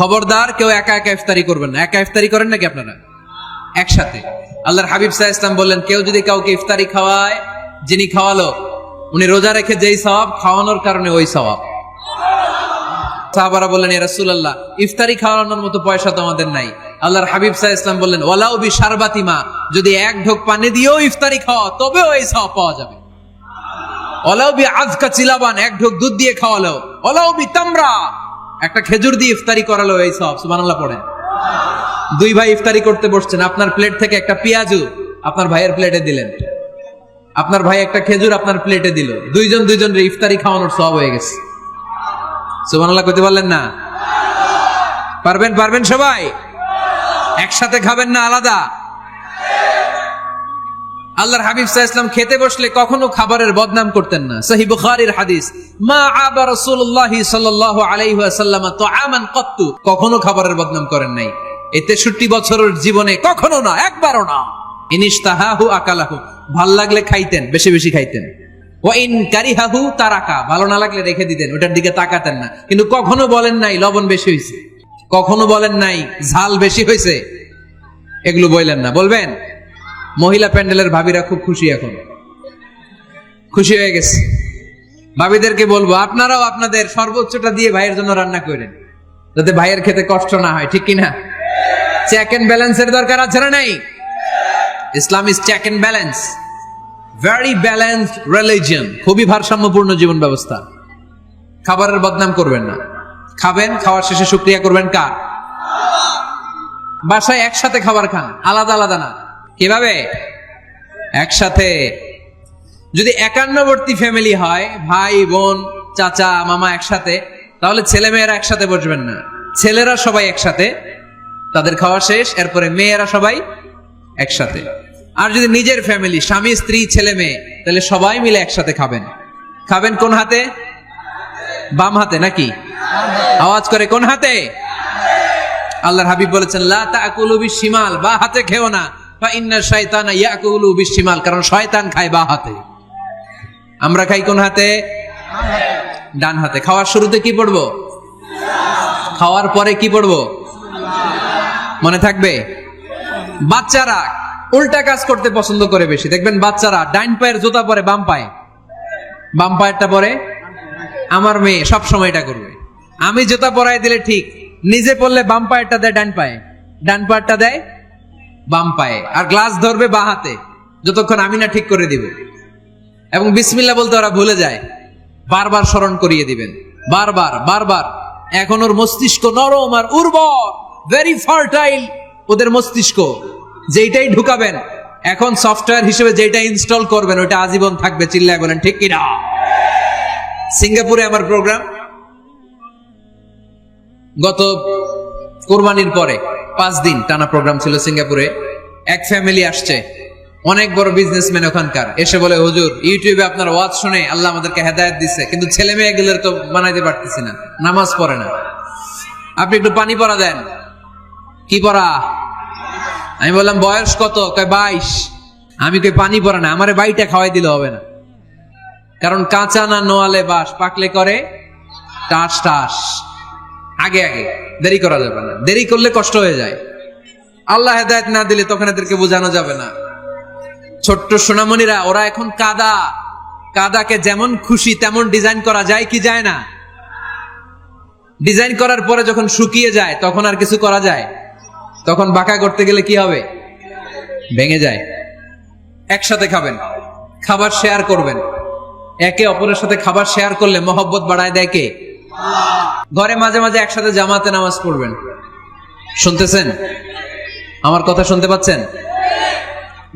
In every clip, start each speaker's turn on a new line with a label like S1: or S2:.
S1: খবরদার, কেউ একা একা ইফতারি করবেন না। একা ইফতারি করেন নাকি আপনারা? একসাথে। আল্লাহর হাবিব সাহা ইসলাম বললেন, কেউ যদি কাউকে ইফতারি খাওয়ায়, যিনি খাওয়ালো, উনি রোজা রেখে যেই সওয়াব, খাওয়ানোর কারণে ওই সওয়াব। সাহাবারা বললেন রাসূলুল্লাহ, ইফতারি খাওয়ানোর মতো পয়সা তো আমাদের নাই। আল্লাহর হাবিব সাহা ইসলাম বললেন, ওয়ালাউ বি শারবাতিমা যদি এক ঢোক পানি দিয়েও ইফতারি খাওয়া তবেও এই সওয়াব পাওয়া যাবে। ওলাও বি আজকা চিলাবান, এক ঢোক দুধ দিয়ে খাওয়ালো ওলাও বি তামরা। একটা খেজুর দিয়ে ইফতারি করালো এই সব, সুবহানাল্লাহ পড়েন। দুই ভাই ইফতারি করতে বসছেন, আপনার প্লেট থেকে একটা পেঁয়াজু আপনার ভাইয়ের প্লেটে দিলেন। আপনার ভাই একটা খেজুর আপনার প্লেটে দিল। দুইজন দুইজনের ইফতারি খাওয়ানোর সব হয়ে গেছে। সুবহানাল্লাহ কইতে পারলেন না? পারবেন পারবেন সবাই? একসাথে খাবেন না আলাদা? আল্লাহর হাবিব আলাইহি ইসলাম খেতে বসলে কখনো খাবারের বদনাম করতেন না। সহি বুখারীর হাদিস, মা আবা রাসূলুল্লাহ সাল্লাল্লাহু আলাইহি ওয়াসাল্লাম তুআমান কত্তু কখনো খাবারের বদনাম করেন নাই। এই 63 বছরের জীবনে কখনো না, একবারও না। ইনিশতাহাহু আকালাহু ভালো লাগলে খাইতেন, বেশি বেশি খাইতেন। ওয়া ইন কারিহাহু তারাকা ভালো না লাগলে রেখে দিতেন, ওটার দিকে তাকাতেন না। কিন্তু কখনো বলেন নাই, লবণ বেশি হয়েছে কখনো বলেন নাই, ঝাল বেশি হয়েছে এগুলো বললেন না, বলবেন? মহিলা প্যান্ডেলের ভাবিরা খুব খুশি এখন। খুশি হয়ে গেছে। ভাবিদেরকে বলব, আপনারাও আপনাদের সর্বোচ্চটা দিয়ে ভাইয়ের জন্য রান্না করেন, যাতে ভাইয়ের খেতে কষ্ট না হয়, ঠিক কিনা? চেক এন্ড ব্যালেন্সের দরকার আছে না নাই? Islam is check and balance very balanced religion খুবই ভারসাম্যপূর্ণ জীবন ব্যবস্থা। খাবারের বদনাম করবেন না। খাবেন, খাওয়ার শেষে শুক্রিয়া করবেন কার? বাসায় একসাথে খাবার খান, আলাদা আলাদা না। কীভাবে? একসাথে। যদি একান্নবর্তী ফ্যামিলি হয়, ভাই, বোন, চাচা, মামা একসাথে, তাহলে ছেলে মেয়েরা একসাথে বসবেন না। ছেলেরা সবাই একসাথে, তাদের খাওয়া শেষ, এরপরে মেয়েরা সবাই একসাথে। আর যদি নিজের ফ্যামিলি স্বামী, স্ত্রী ছেলে মেয়ে তাহলে সবাই মিলে একসাথে খাবেন। খাবেন কোন হাতে? বাম হাতে নাকি? আওয়াজ করে কোন হাতে? আল্লাহর হাবিব বলেছেন, লা তাকুলু বিশিমাল বা হাতে খেও না। বা ইন্না শয়তানা ইয়াকুলু বিশিমাল, কারণ শয়তান খায় বা হাতে। আমরা খাই কোন হাতে? ডান হাতে। খাওয়ার শুরুতে কি পড়ব? খাওয়ার পরে কি পড়ব? মনে থাকবে? বাচ্চারা উল্টা কাজ করতে পছন্দ করে বেশি। দেখবেন বাচ্চারা ডাইন পায়ের জুতা পরে, বাম পায়ে। বাম পায়েরটা পরে, আমার মেয়ে সব সময় এটা করবে। আমি জুতা পরাই দিলে ঠিক, নিজে পড়লে বাম পায়েরটা দেয় ডান পায়ে। ডান পায়েরটা দেয় বাম পায়ে, আর গ্লাস ধরবে বা হাতে, যতক্ষণ আমি না ঠিক করে দিব। এবং বিসমিল্লা বলতে ওরা ভুলে যায়, বারবার স্মরণ করিয়ে দিবেন। বারবার বারবার। এখন ওর মস্তিষ্ক নরম আর উর্বর ভেরি ফার্টাইল ওদের মস্তিষ্ক, যেইটাই ঢুকাবেন, এখন সফটওয়্যার হিসেবে যেটা ইনস্টল করবেন ওটা আজীবন থাকবে, চিল্লায় বলেন, ঠিক কিনা? সিঙ্গাপুরে আমার প্রোগ্রাম গত কোরবানির পরে পাঁচ দিন টানা প্রোগ্রাম ছিল সিঙ্গাপুরে। এক ফ্যামিলি আসছে। অনেক বড় বিজনেসম্যান ওখানকার। এসে বলে, হুজুর ইউটিউবে আপনার ওয়াজ শুনে আল্লাহ আমাদেরকে হেদায়ত দিচ্ছে কিন্তু ছেলে মেয়েগুলোর তো বানাইতে পারতেছি না। নামাজ পড়ে না। আপনি একটু পানি পড়া দেন। কি পড়া আমি বললাম, বয়স কত? কয়, বাইশ। আমি কই, পানি পড়া না। আমারে বাড়িটা খাওয়াই দিলে হবে না। কারণ কাঁচা না নোয়ালে বাস, পাকলে করে টাস টাস। আগে আগে। দেরি করা যাবে না। দেরি করলে কষ্ট হয়ে যায়। আল্লাহ হেদায়ত না দিলে তখন এদেরকে বোঝানো যাবে না। ছোট্ট সোনামণিরা, ওরা এখন কাদা। কাদাকে যেমন খুশি তেমন ডিজাইন করা যায় কি যায় না? ডিজাইন করার পরে যখন শুকিয়ে যায়, তখন আর কিছু করা যায়? তখন বাঁকা করতে গেলে কি হবে? ভেঙে যায়। একসাথে খাবেন। খাবার শেয়ার করবেন। একে অপরের সাথে খাবার শেয়ার করলে মহব্বত বাড়ায় দেয় কে? ঘরে মাঝে মাঝে একসাথে জামাতে নামাজ পড়বেন। শুনতেছেন? আমার কথা শুনতে পাচ্ছেন?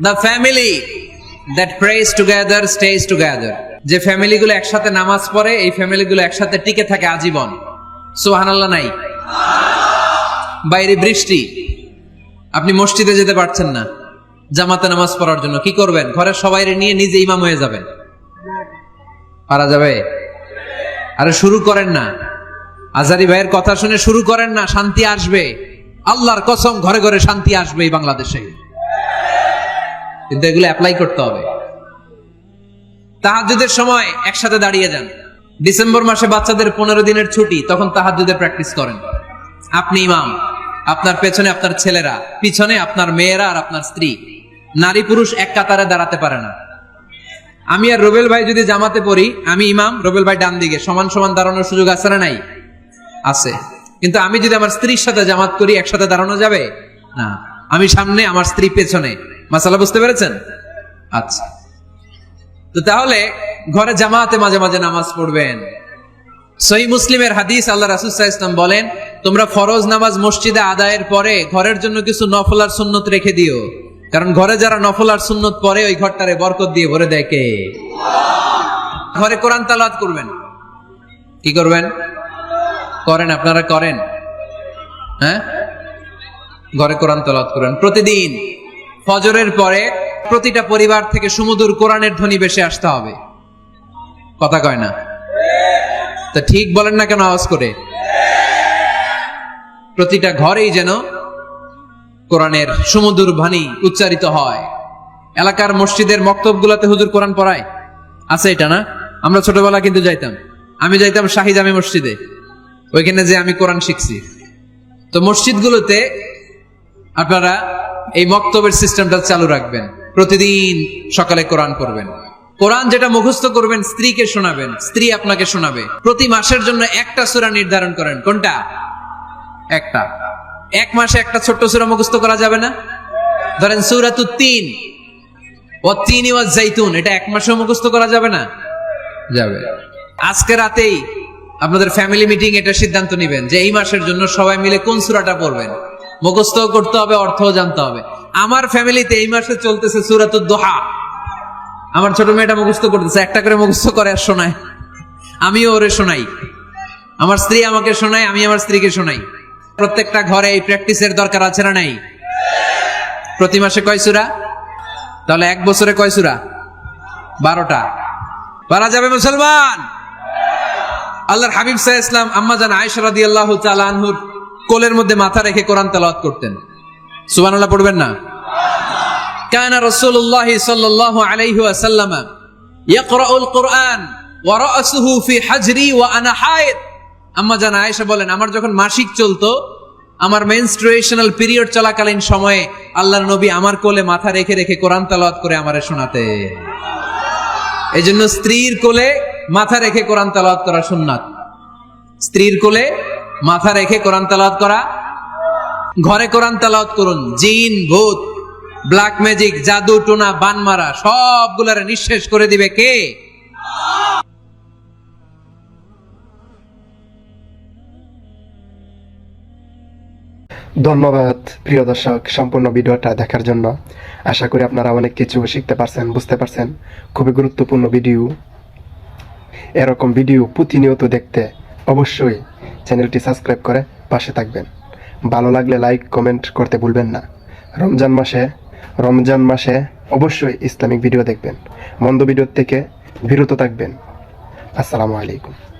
S1: The family that press together stage together যে ফ্যামিলিগুলো একসাথে নামাজ পড়ে, এই ফ্যামিলিগুলো একসাথে টিকে থাকে আজীবন। সুবহানাল্লাহ নাই? বাইরে বৃষ্টি। আপনি মসজিদে যেতে পারছেন না। জামাতে নামাজ পড়ার জন্য কি করবেন? ঘরের সবাই নিয়ে নিজে ইমাম হয়ে যাবেন। পারা যাবে? আরে শুরু করেন না। আজারি ভাইয়ের কথা শুনে শুরু করেন না, শান্তি আসবে। আল্লাহর কসম, ঘরে ঘরে শান্তি আসবে এই বাংলাদেশে। কিন্তু এগুলো অ্যাপ্লাই করতে হবে। তাহাজুদের সময় একসাথে দাঁড়িয়ে যান। ডিসেম্বর মাসে বাচ্চাদের পনেরো দিনের ছুটি, তখন তাহাজুদের প্র্যাকটিস করেন। আপনি ইমাম, আপনার পেছনে আপনার ছেলেরা, পিছনে আপনার মেয়েরা আর আপনার স্ত্রী। নারী পুরুষ এক কাতারে দাঁড়াতে পারে না। আমি আর রবেল ভাই যদি জামাতে পড়ি, আমি ইমাম, রবেল ভাই ডান দিকে, সমান সমান দাঁড়ানোর সুযোগ আছে না নাই? আছে। কিন্তু আমি যদি আমার স্ত্রীর সাথে জামাত করি, একসাথে দাঁড়ানো যাবে? না। আমি সামনে, আমার স্ত্রী পেছনে। মাসালা বুঝতে পেরেছেন? আচ্ছা। তো তাহলে, ঘরে জামাতে মাঝে মাঝে নামাজ পড়বেন। সহি মুসলিমের হাদিস আল্লাহ রাসুসাহ ইসলাম বলেন, তোমরা ফরজ নামাজ মসজিদে আদায়ের পরে ঘরের জন্য কিছু নফলার সুন্নত রেখে দিও। কারণ ঘরে যারা নফল আর সুন্নত পরে ওই ঘরটারে বরকত দিয়ে ভরে দেয় কে? ঘরে কোরআন তালাত করবেন। কি করবেন? করেন, আপনারা করেন। হ্যাঁ? ঘরে কোরআন তালাত করেন প্রতিদিন ফজরের পরে প্রতিটা পরিবার থেকে সুমধুর কোরআনের ধ্বনি বেশি আসতে হবে। কথা কয় না? তা ঠিক বলেন না কেন আওয়াজ করে? প্রতিটা ঘরেই যেন কোরআনের সুমধুর বাণী উচ্চারিত হয়। এলাকার মসজিদের মক্তবগুলোতে হুজুর কোরআন পড়ায়। আছে এটা না? আমরা ছোটবেলা কিন্তু যাইতাম। আমি যাইতাম শাহিদ আমি মসজিদে। ওইখানে যে আমি কোরআন শিখছি। তো মসজিদগুলোতে আপনারা এই মক্তবের সিস্টেমটা চালু রাখবেন। প্রতিদিন সকালে কোরআন করবেন কোরআন যেটা মুখস্থ করবেন, স্ত্রীকে শোনাবেন, স্ত্রী আপনাকে শোনাবে। প্রতি মাসের জন্য একটা সূরা নির্ধারণ করেন। কোনটা? একটা। এক মাসে একটা ছোট্ট সূরা মুখস্থ করা যাবে না? ধরেন সূরাতু তিন। ও তিন ওয়া জাইতুন এটা এক মাসেও মুখস্থ করা যাবে না? যাবে। আজকে রাতেই আপনাদের ফ্যামিলি মিটিং এটা সিদ্ধান্ত নেবেন যে এই মাসের জন্য সবাই মিলে কোন সূরাটা পড়বেন। মুখস্থ করতে হবে, অর্থও জানতে হবে। আমার ফ্যামিলিতে এই মাসে চলতেছে সূরাতুদ দোহা। আমার ছোট মেয়েটা মুখস্থ করতেছে, একটা করে মুখস্থ করে আর শোনায়। আমিও ওরে শোনাই। আমার স্ত্রী আমাকে শোনায়, আমি আমার স্ত্রীকে শোনাই। প্রত্যেকটা ঘরে এই প্র্যাকটিসের দরকার আছে না নাই? প্রতি মাসে কয় সুরা? তাহলে এক বছরে কয় সুরা? বারোটা। পারা যাবে মুসলমান? আল্লাহর হাবিব সাহ ইসলাম আম্মাজান আয়সা রাদি আল্লাহ আনহুর কোলের মধ্যে মাথা রেখে কোরআন তালাওয়াত করতেন। সুবানাল্লাহ পড়বেন না? কানা রাসূলুল্লাহ সাল্লাল্লাহু আলাইহি ওয়াসাল্লাম ইয়াকরাউল কুরআন ওয়া রাসুহু ফি হাজরি ওয়া আনা হায়েদ আম্মা জান আয়েশা বলেন, আমার যখন মাসিক চলতো, আমার মেনস্ট্রুয়েশনাল পিরিয়ড চলাকালীন সময়ে আল্লাহর নবী আমার কোলে মাথা রেখে রেখে কোরআন তেলাওয়াত করে আমারে শোনাতে এই জন্য স্ত্রীর কোলে মাথা রেখে কোরআন তেলাওয়াত করা সুন্নাত। স্ত্রীর কোলে মাথা রেখে কোরআন তেলাওয়াত করা, ঘরে কোরআন তেলাওয়াত করুন, জিন, ভূত ব্ল্যাক ম্যাজিক জাদু, টোনা, বান মারা, সবগুলারে নিঃশেষ করে দিবে কে?
S2: ধন্যবাদ, প্রিয় দর্শক, সম্পূর্ণ ভিডিওটা দেখার জন্য। আশা করি আপনারা অনেক কিছু শিখতে পারছেন, বুঝতে পারছেন। খুবই গুরুত্বপূর্ণ ভিডিও। এরকম ভিডিও প্রতিনিয়ত দেখতে অবশ্যই চ্যানেলটি সাবস্ক্রাইব করে পাশে থাকবেন। ভালো লাগলে লাইক, কমেন্ট করতে ভুলবেন না। রমজান মাসে রমজান মাসে অবশ্যই ইসলামিক ভিডিও দেখবেন। মন্দ ভিডিওর থেকে বিরত থাকবেন। আসসালামু আলাইকুম।